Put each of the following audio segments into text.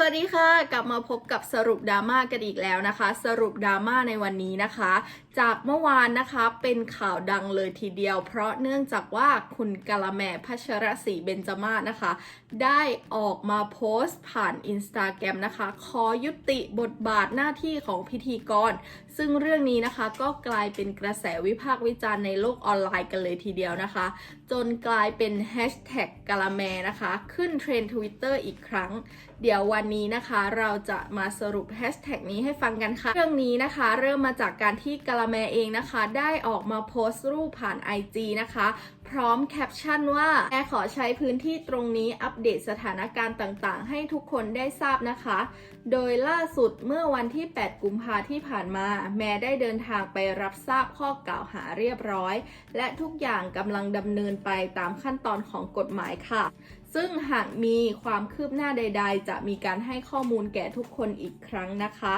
สวัสดีค่ะ กลับมาพบกับสรุปดราม่ากันอีกแล้วนะคะ สรุปดราม่าในวันนี้นะคะ จากเมื่อวานนะคะเป็นข่าวดังเลยทีเดียว เพราะเนื่องจากว่าคุณกาละแมพัชรศรีเบญจมาศนะคะ ได้ออกมาโพสต์ผ่านอินสตาแกรมนะคะ ขอยุติบทบาทหน้าที่ของพิธีกร ซึ่งเรื่องนี้นะคะก็กลายเป็นกระแสวิพากษ์วิจารณ์ในโลกออนไลน์กันเลยทีเดียวนะคะ จนกลายเป็นแฮชแท็กกาละแมนะคะ ขึ้นเทรนด์ทวิตเตอร์อีกครั้ง เดี๋ยววันนี้นะคะเราจะมาสรุปแฮชแท็กนี้ให้ฟังกันค่ะ เรื่องนี้นะคะ เริ่มมาจากการที่กาละแมเองนะคะ ได้ออกมาโพสต์รูปผ่าน IG นะคะ พร้อมแคปชั่นว่าแอขอใช้พื้นที่ตรงนี้อัปเดตสถานการณ์ต่างๆ ให้ทุกคนได้ทราบนะคะ โดยล่าสุดเมื่อวันที่ 8 กุมภาที่ผ่านมา แม่ได้เดินทางไปรับทราบข้อกล่าวหาเรียบร้อย และทุกอย่างกำลังดำเนินไปตามขั้นตอนของกฎหมายค่ะ ซึ่งหากมีความคืบหน้าใด ๆ จะมีการให้ข้อมูลแก่ทุกคนอีกครั้งนะคะ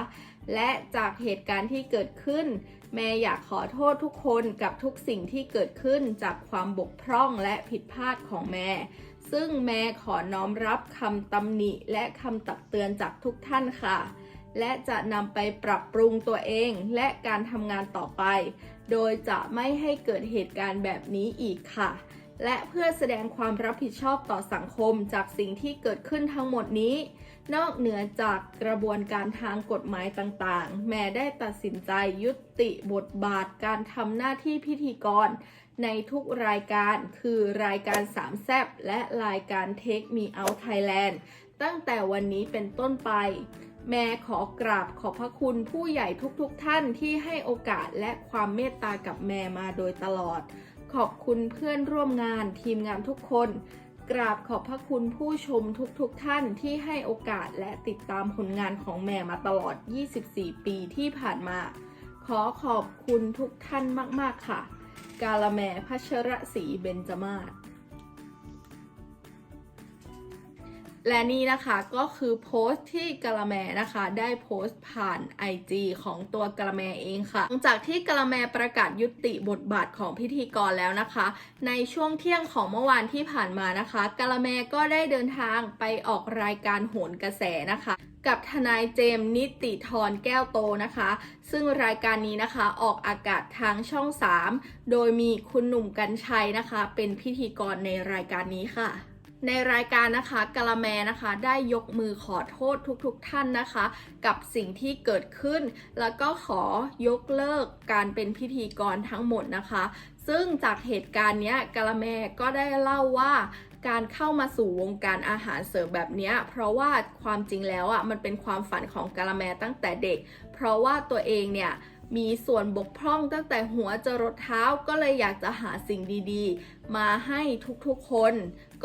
และจากเหตุการณ์ที่เกิดขึ้น แม่อยากขอโทษทุกคนกับทุกสิ่งที่เกิดขึ้นจากความบกพร่องและผิดพลาดของแม่ ซึ่งแม่ขอน้อมรับคำตำหนิและคำตักเตือนจากทุกท่านค่ะ และจะนำไปปรับปรุงตัวเองและการทำงานต่อไป โดยจะไม่ให้เกิดเหตุการณ์แบบนี้อีกค่ะ และเพื่อแสดงความรับผิดชอบต่อสังคมจากสิ่งที่เกิดขึ้นทั้งหมดนี้ นอกเหนือจากกระบวนการทางกฎหมายต่างๆ แม่ได้ตัดสินใจยุติบทบาทการทำหน้าที่พิธีกร ในทุกรายการคือรายการสามแซบและรายการ Take Me Out Thailand ตั้งแต่วันนี้เป็นต้นไปแม่ขอกราบขอบพระคุณผู้ใหญ่ทุกๆทท่านที่ให้โอกาสและความเมตตากับแม่มาโดยตลอด ขอบคุณเพื่อนร่วมงานทีมงานทุกคน กราบขอบพระคุณผู้ชมทุกๆทท่านที่ให้โอกาสและติดตามผลงานของแม่มาตลอด 24 ปีที่ผ่านมา ขอขอบคุณทุกท่านมาก ๆ ค่ะ กาละแมพัชรศรีเบญจมาศ และนี่นะคะก็คือโพสต์ที่กะละแมนะคะ ได้โพสต์ผ่าน IG ของตัวกะละแมเองค่ะ หลังจากที่กะละแมประกาศยุติบทบาทของพิธีกรแล้วนะคะ ในช่วงเที่ยงของเมื่อวานที่ผ่านมานะคะกะละแมก็ได้เดินทางไปออกรายการโหนกระแสนะคะกับทนายเจมส์นิติธรแก้วโตนะคะ ซึ่งรายการนี้นะคะออกอากาศทางช่อง 3 โดยมีคุณหนุ่มกัญชัยนะคะ เป็นพิธีกรในรายการนี้ค่ะ ในรายการนะคะกะละแมนะคะได้ยกมือขอโทษทุกๆทท่านนะคะ กับสิ่งที่เกิดขึ้น แล้วก็ขอยกเลิกการเป็นพิธีกรทั้งหมดนะคะ ซึ่งจากเหตุการณ์เนี้ยกะละแมก็ได้เล่าว่าการเข้ามาสู่วงการอาหารเสริมแบบนี้เพราะว่าความจริงแล้วอะมันเป็นความฝันของกะละแมตั้งแต่เด็ก เพราะว่าตัวเองเนี่ย มีส่วนบกพร่องตั้งแต่หัวจรดเท้าก็เลยอยากจะหาสิ่งดีๆ มาให้ทุกๆคน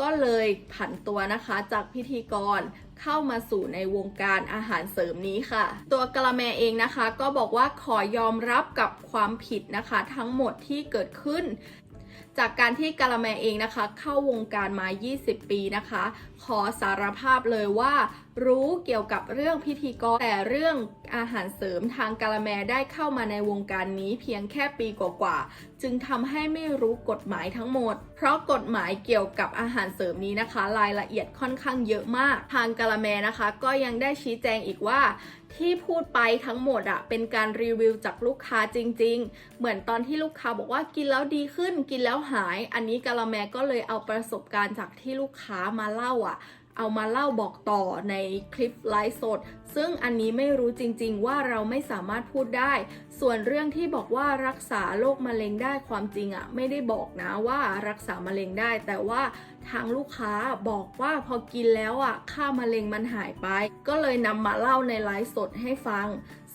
ก็เลยผันตัวนะคะจากพิธีกรเข้ามาสู่ในวงการอาหารเสริมนี้ค่ะ ตัวกะละแมเองนะคะ ก็บอกว่าขอยอมรับกับความผิดนะคะ ทั้งหมดที่เกิดขึ้นจากการที่กะละแมเองนะคะ เข้าวงการมา 20 ปีนะคะ ขอสารภาพเลยว่า รู้เกี่ยวกับเรื่องพิธีกรแต่เรื่องอาหารเสริมทางกะละแมได้เข้ามาในวงการนี้เพียงแค่ปีกว่าๆจึงทำให้ไม่รู้กฎหมายทั้งหมด เพราะกฎหมายเกี่ยวกับอาหารเสริมนี้นะคะ รายละเอียดค่อนข้างเยอะมาก ทางกะละแมนะคะ ก็ยังได้ชี้แจงอีกว่าที่พูดไปทั้งหมดอะเป็นการรีวิวจากลูกค้าจริง ๆ เหมือนตอนที่ลูกค้าบอกว่ากินแล้วดีขึ้น กินแล้วหาย อันนี้กะละแมก็เลยเอาประสบการณ์จากที่ลูกค้ามาเล่าอะ เอามาเล่าบอกต่อในคลิปไลฟ์สด ซึ่งอันนี้ไม่รู้จริงๆ ว่าเราไม่สามารถพูดได้ ส่วนเรื่องที่บอกว่ารักษาโรคมะเร็งได้ความจริงอะไม่ได้บอกนะว่ารักษามะเร็งได้ แต่ว่าทางลูกค้าบอกว่าพอกินแล้วอะค่ามะเร็งมันหายไป ก็เลยนำมาเล่าในไลฟ์สดให้ฟัง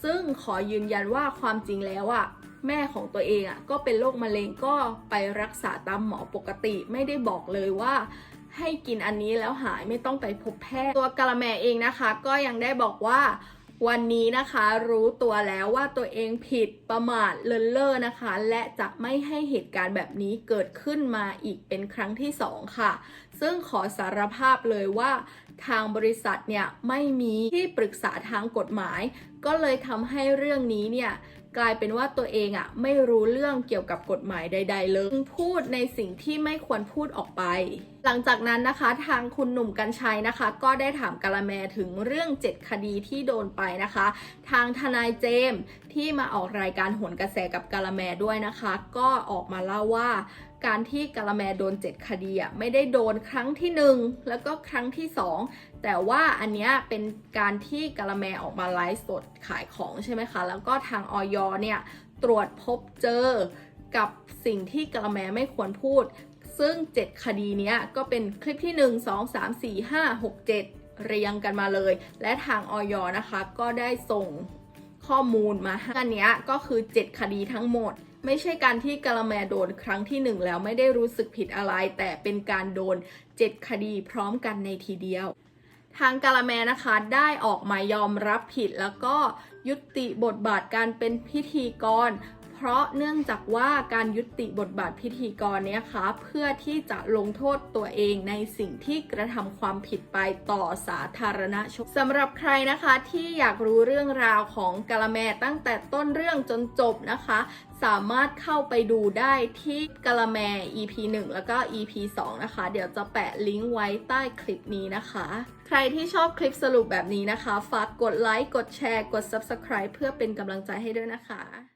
ซึ่งขอยืนยันว่าความจริงแล้วอะแม่ของตัวเองอะก็เป็นโรคมะเร็งก็ไปรักษาตามหมอปกติ ไม่ได้บอกเลยว่า ให้กินอันนี้แล้วหายไม่ต้องไปพบแพทย์ตัวกะละแมเองนะคะ ก็ยังได้บอกว่าวันนี้นะคะรู้ตัวแล้วว่าตัวเองผิดประมาทเลินเล่อนะคะ และจะไม่ให้เหตุการณ์แบบนี้เกิดขึ้นมาอีกเป็นครั้งที่สองค่ะ ซึ่งขอสารภาพเลยว่า ทางบริษัทเนี่ยไม่มีที่ปรึกษาทางกฎหมาย ก็เลยทำให้เรื่องนี้เนี่ยกลายเป็นว่าตัวเองอะ่ะไม่รู้เรื่องเกี่ยวกับกฎหมายใด ๆ เลยพูดในสิ่งที่ไม่ควรพูดออกไป หลังจากนั้นนะคะ ทางคุณหนุ่มกัญชัยนะคะ ก็ได้ถามกาละแมถึงเรื่อง 7 คดีที่โดนไปนะคะ ทางทนายเจมส์ที่มาออกรายการโหนกระแสกับกาละแมด้วยนะคะ ก็ออกมาเล่าว่า การที่กาละแมโดน 7 คดีอะไม่ได้โดนครั้งที่ 1 แล้วก็ครั้งที่ 2 แต่ว่าอันเนี้ยเป็นการที่กาละแมออกมาไลฟ์สดขายของใช่ไหมคะ แล้วก็ทางออยเนี่ยตรวจพบเจอกับสิ่งที่กาละแมไม่ควรพูด ซึ่ง 7 คดีเนี้ยก็เป็นคลิปที่ 1 2 3 4 5 6 7 เรียงกันมาเลย และทางออยนะคะก็ได้ส่งข้อมูลมาห้อันเนี้ยก็คือ 7 คดีทั้งหมด ไม่ใช่การที่กาละแมโดนครั้งที่หนึ่งแล้วไม่ได้รู้สึกผิดอะไร แต่เป็นการโดน7คดีพร้อมกันในทีเดียว ทางกาลแมนะคะได้ออกมายอมรับผิดแล้วก็ยุติบทบาทการเป็นพิธีกรเพราะเนื่องจากว่าการยุติบทบาทพิธีกรเนี่ยคะเพื่อที่จะลงโทษตัวเองในสิ่งที่กระทำความผิดไปต่อสาธารณชนสำหรับใครนะคะที่อยากรู้เรื่องราวของกาละแมตั้งแต่ต้นเรื่องจนจบนะคะ สามารถเข้าไปดูได้ที่กาละแม EP 1 แล้วก็ EP 2 นะคะ เดี๋ยวจะแปะลิงก์ไว้ใต้คลิปนี้นะคะ ใครที่ชอบคลิปสรุปแบบนี้นะคะ ฝากกดไลค์ กดแชร์ กด Subscribe เพื่อเป็นกำลังใจให้ด้วยนะคะ